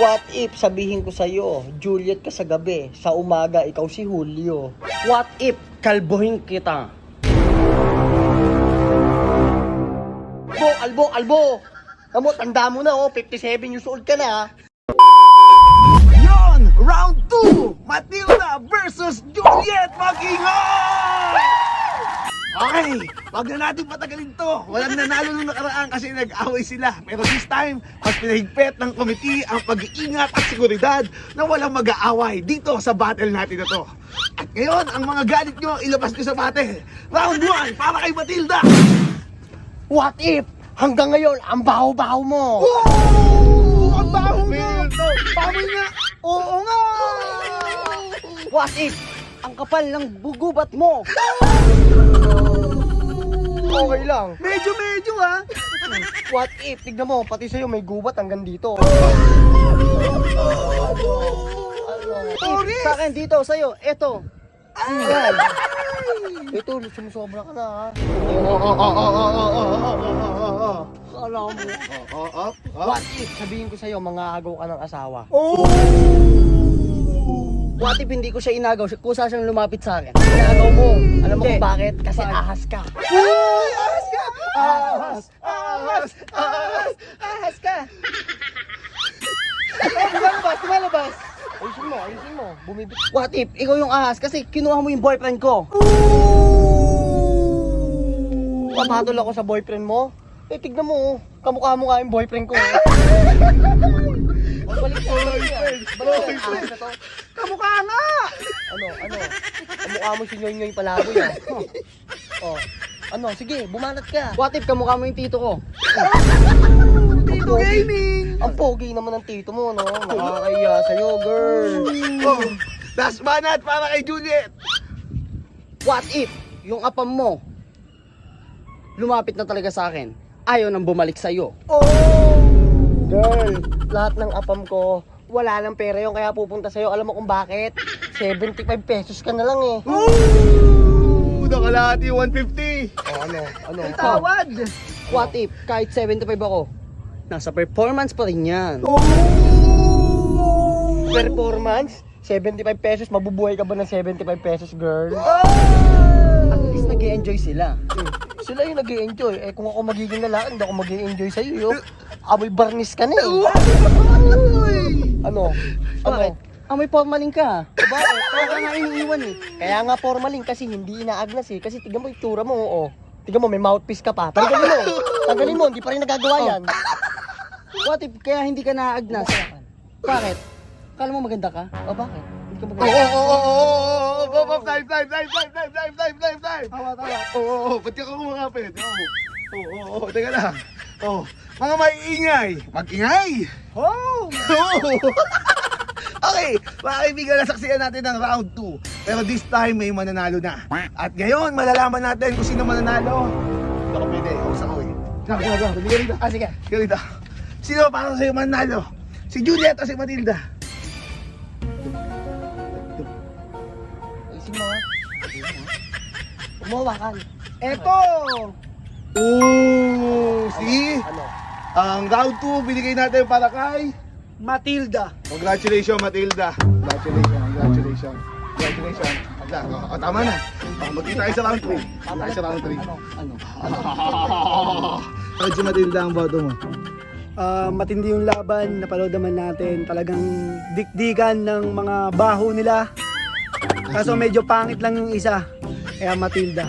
What if sabihin ko sa'yo, Juliet ka sa gabi, sa umaga ikaw si Julio? What if kalbohin kita? Albo, albo, albo! Amo, tanda mo na oh, 57 years old ka na. Okay, wag na natin patagalin to. Walang nanalo nung nakaraan kasi nag-away sila. Pero this time, mas pinahigpit ng komite ang pag-iingat at seguridad na walang mag-aaway dito sa battle natin na to. At ngayon, ang mga galit nyo, ilabas nyo sa battle. Round 1, para kay Matilda! What if hanggang ngayon ang baho-baho mo? Oh! Ang baho nga! Baho nga! Oo nga! What if ang kapal ng bugubat mo? Okay lang. Medyo medyo ha. Ah. What if? Tignan mo, pati sa'yo may gubat hanggang dito. Sa akin dito, sa'yo, eto. Ayan. Ito, sumusobra ka na ah. ha. Alam mo. What if? Sabihin ko sa'yo, mangagaw ka ng asawa. Oh! What if hindi ko siya inagaw? Kusa siyang lumapit sa akin. Inagaw mo. Alam mo kung bakit? Kasi ahas ka. Ahas! Ahas! Ahas ka! Lumalabas, lumalabas. Ayusin mo, ayusin mo. Bumibit. What if, ikaw yung ahas kasi kinuha mo yung boyfriend ko. Papatol ako sa boyfriend mo. Eh, tignan mo, oh. kamukha mo nga yung boyfriend ko. eh. Balik ko, boyfriend. Balik ko, ahas na to. Kamukha nga! Ano, ano? Kamukha mo si Nyoy Nyoy Palaboy ah. Oh. Ano, sige, bumanat ka. What if kamukha mo yung tito ko? Tito Gaming! Ang pogi naman ng tito mo, no? Nakakaya sa'yo, girl. Oh, last banat para kay Juliet! What if yung apam mo lumapit na talaga sa akin? Ayaw nang bumalik sa'yo. Oh! Girl, lahat ng apam ko, wala nang pera yung kaya pupunta sa'yo. Alam mo kung bakit? 75 pesos ka na lang eh. Ooh! Nakalahati 150! Oh, ano? Ano? Tawad! What if kahit 75 ako, nasa performance pa rin yan. Oh! Performance? 75 pesos, mabubuhay ka ba ng 75 pesos, girl? At least nag enjoy sila. Sila yung nag enjoy Eh kung ako magiging lalaki, hindi ako mag enjoy sa'yo, yo. Amoy barnis ka na eh. Ano? Ano? Bakit? Amoy formalin ka. Bakit? Kaya ka nga iniiwan eh. Kaya nga formalin kasi hindi inaagnas eh. Kasi tignan mo yung tura mo, oo. Tignan mo, may mouthpiece ka pa. Tanggalin mo. Tanggalin mo, hindi pa rin nagagawa yan. What if kaya hindi ka naagnas? Bakit? Kala mo maganda ka? O bakit? Hindi ka Oo, maganda. oo, oo, oo, oo, oo, oo, live, live, live, live, live, live, live, live, live. Tawa, tawa. Oo, oo, oo, ba't ka kumakapit? Oo, oo, oo, oo, teka lang. Oo, mga maiingay, mag-ingay. Oh! Oo. Okay, mga kaibigan, nasaksiyan natin ng round 2. Pero this time, may mananalo na. At ngayon, malalaman natin kung sino mananalo. Hindi ako pwede, usap ko eh. Grabe, grabe, bigyan rito. Ah, sige. Bigyan rito. Sino para sa'yo mananalo? Si Juliet o si Matilda? Isin mo. Umawakan. Eto! Ooh, see? Ano? Ang round 2 binigay natin para kay Matilda. Congratulations, Matilda. Congratulations, congratulations. Congratulations. Oh, tama na. Oh, magkita tayo sa round 3. Tayo sa round 3. Ano? Ano? Bakit si Matilda ang boto mo? Ah, matindi yung laban, napanood naman natin. Talagang dikdikan ng mga baho nila. Kaso medyo pangit lang yung isa. Kaya Matilda.